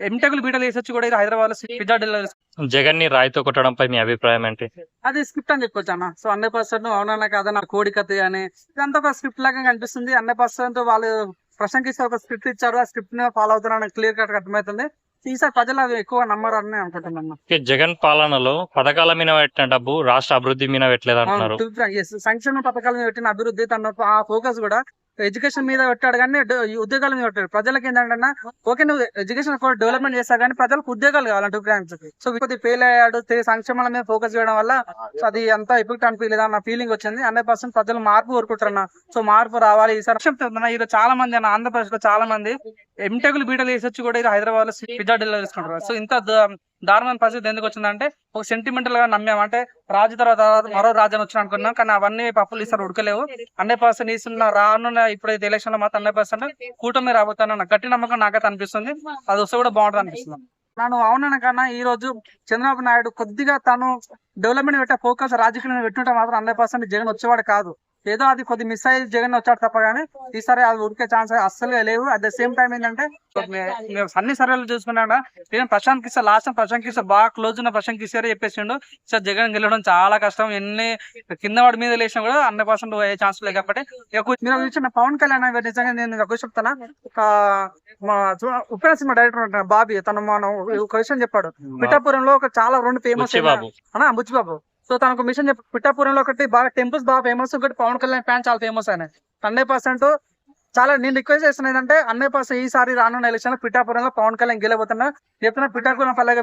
ఎంటెకులు బీటలు వేసొచ్చి కూడా ఇది హైదరాబాద్లో పిజ్జా డెలివరీ జగన్ని రాయితో కొట్టడంపై మీ అభిప్రాయం ఏంటి? అది స్క్రిప్ట్ అని చెప్పొచ్చు అన్న. సో హండ్రెడ్ పర్సెంట్ అవునన్నా కాదా నా కోడి కథ అని. ఇదంతా ఒక స్క్రిప్ట్ లాగా కనిపిస్తుంది. హండ్రెడ్ పర్సెంట్ వాళ్ళు ప్రశాంత్ కిషోర్ ఒక స్క్రిప్ట్ ఇచ్చారు. ఆ స్క్రిప్ట్ని ఫాలో అవుతున్నారని క్లియర్ కట్ అర్థమవుతుంది. ఈసారి ప్రజలు అవి ఎక్కువ నమ్మరు అని అనుకుంటున్నాను జగన్ పాలనలో పథకాల మీద పెట్టిన డబ్బు రాష్ట్ర అభివృద్ధి మీద పెట్టలేదు అంటున్నారు. సంక్షేమ పథకాల మీద పెట్టిన అభివృద్ధి తన ఆ ఫోకస్ కూడా ఎడ్యుకేషన్ మీద పెట్టాడు కానీ ఉద్యోగాల మీద పెట్టాడు. ప్రజలకి ఏంటంటే ఓకే నువ్వు ఎడ్యుకేషన్ డెవలప్మెంట్ చేస్తా కానీ ప్రజలకు ఉద్యోగాలు కావాలంటే ఫ్రాంక్స్ సో కొద్దిగా ఫెయిల్ అయ్యాడు. సంక్షేమాల మీద ఫోకస్ చేయడం వల్ల అది. అంత ఎఫెక్ట్ అనిపించలేదు అన్న ఫీలింగ్ వచ్చింది. హండ్రెడ్ పర్సెంట్ ప్రజలు మార్పు కోరుకుంటారన్న సో మార్పు రావాలి. ఈసారి ఈరోజు చాలా మంది అన్న ఆంధ్రప్రదేశ్లో చాలా మంది ఎంటెకులు బీటలు వేసొచ్చి కూడా ఇది హైదరాబాద్లో పిజ్జా డెలివరీ చేసుకుంటారు సో ఇంత దారుణమైన పరిస్థితి ఎందుకు వచ్చిందంటే ఒక సెంటిమెంటల్గా నమ్మాం. అంటే రాజు తర్వాత మరో రాజు అని వచ్చి అనుకున్నాం కానీ అవన్నీ పప్పులు ఈసారి ఉడకలేవు. హండ్రెడ్ పర్సెంట్ ఈస్తున్న రానున్న ఇప్పుడైతే ఎలక్షన్లో మాత్రం హండ్రెడ్ పర్సెంట్ కూటమి రాబోతానన్న గట్టి నమ్మకం నాకైతే అనిపిస్తుంది. అది వస్తే కూడా బాగుంటుంది అనిపిస్తుంది. నేను అవునన్న కన్నా ఈ రోజు చంద్రబాబు నాయుడు కొద్దిగా తను డెవలప్మెంట్ పెట్టే ఫోకస్ రాజకీయం మీద పెట్టుంటే మాత్రం హండ్రెడ్ పర్సెంట్ జగన్ వచ్చేవాడు కాదు. ఏదో అది కొద్ది మిస్ అయ్యి జగన్ వచ్చాడు తప్ప కానీ ఈసారి అది ఉడికే ఛాన్స్ అస్సలు లేవు. అట్ ద సేమ్ టైం ఏంటంటే మేము అన్ని సర్వేలు చూసుకున్నా నేను ప్రశాంత్ కిషోర్ లాస్ట్ ప్రశాంత్ కిషోర్ బాగా క్లోజ్ ఉన్న ప్రశాంత్ కిషోర్ చెప్పేసిండు. సార్ జగన్ గెలవడం చాలా కష్టం. ఎన్ని కింద వాడి మీద లేచినా కూడా హండ్రెడ్ పర్సెంట్ అయ్యే ఛాన్స్ లేదు కాబట్టి. మీరు ఇచ్చిన పవన్ కళ్యాణ్ గారు నిజంగా నేను ఒక చెప్తానా? ఒక మా ఉప్పెన సినిమా డైరెక్టర్ బాబీ తను మన ఒక విషయం చెప్పాడు. పిఠాపురంలో ఒక చాలా రెండు ఫేమస్ అన్నా బుచ్చిబాబు. సో తనకు మిషన్ చెప్పి పిఠాపురంలో ఒకటి బాగా టెంపుల్స్ బాగా ఫేమస్ ఒకటి పవన్ కళ్యాణ్ ఫ్యాన్ చాలా ఫేమస్ అయినాయి హండ్రెడ్ పర్సెంట్ చాలా నేను రిక్వెస్ట్ చేస్తున్నా ఏంటంటే అన్నయ్య పర్సెంట్ ఈసారి రానున్న ఎలక్షన్లో పిఠాపురంలో పవన్ కళ్యాణ్ గెలబోతున్నా చెప్తున్నా పిఠాపురం పల్లె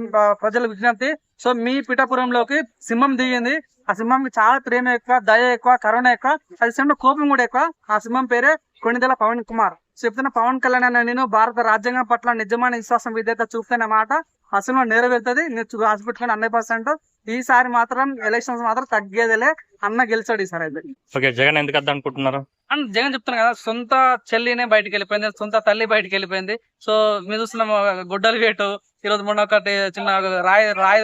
ప్రజల విజ్ఞప్తి. సో మీ పిఠాపురంలోకి సింహం దిగింది. ఆ సింహంకి చాలా ప్రేమ ఎక్కువ దయ ఎక్కువ కరోనా ఎక్కువ అది సింహం కోపం కూడా ఎక్కువ. ఆ సింహం పేరే కొణిదెల పవన్ కుమార్. చెప్తున్న పవన్ కళ్యాణ్ అన్న నేను భారత రాజ్యాంగం పట్ల నిజమైన విశ్వాసం విధేత చూపుతున్న మాట అసలు నెరవేరుతుంది. నేను హాస్పిటల్ పెట్టుకుని హండ్రెడ్ పర్సెంట్ ఈసారి మాత్రం ఎలక్షన్స్ మాత్రం తగ్గేదిలే. అన్న గెలిచాడు ఈసారి అయితే. ఓకే జగన్ ఎందుకు వద్ద అనుకుంటున్నారు? అండ్ జగన్ చెప్తున్నా కదా సొంత చెల్లినే బయటికి వెళ్ళిపోయింది సొంత తల్లి బయటికి వెళ్ళిపోయింది. సో మీరు చూస్తున్నాం గుడ్డలు వేటు ఈ రోజు మొన్న ఒకటి చిన్న రాయి రాయి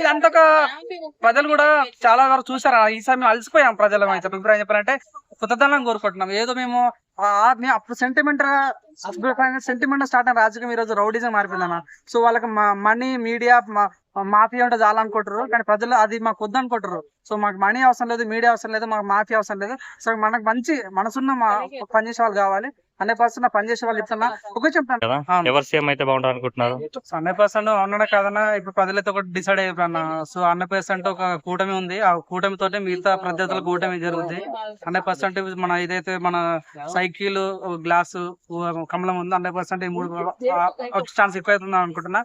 ఇదంతా ఒక ప్రజలు కూడా చాలా వరకు చూసారు ఈసారి మేము అలసిపోయాం ప్రజలు అయితే అభిప్రాయం చెప్పారంటే కొత్తదనం కోరుకుంటున్నాం. ఏదో మేము ఆ- అప్పుడు సెంటిమెంట్ సెంటిమెంట్ స్టార్ట్ అయిన రాజకీయం ఈ రోజు రౌడీజం మారిపోయిందన్న సో వాళ్ళకి మనీ మీడియా మాఫియా ఉంటే చాలా అనుకుంటారు. కానీ ప్రజలు అది మాకు వద్దనుకుంటారు. సో మాకు మనీ అవసరం లేదు మీడియా అవసరం లేదు మాకు మాఫియా అవసరం లేదు. సో మనకు మంచి మనసున్న మా పనిచేసే వాళ్ళు కావాలి. హండ్రెడ్ పర్సెంట్ పనిచేసే వాళ్ళు చెప్తున్నా. ఒక చెప్తాను. ఎవరు సీఎం అయితే బాగుంటారు అనుకుంటున్నారు హండ్రెడ్ పర్సెంట్ అవునా కాదన్నా ఇప్పుడు ప్రజలైతే ఒకటి డిసైడ్ అయిపోయినా సో హండ్రెడ్ పర్సెంట్ ఒక కూటమి ఉంది. ఆ కూటమి తోటి మిగతా ప్రత్యర్థుల కూటమి జరుగుతుంది హండ్రెడ్ పర్సెంట్ మన ఏదైతే మన సైకిల్ గ్లాసు కమలం ఉందో. హండ్రెడ్ పర్సెంట్ ఈ మూడు ఛాన్స్ ఎక్కువ అవుతుంది అనుకుంటున్నా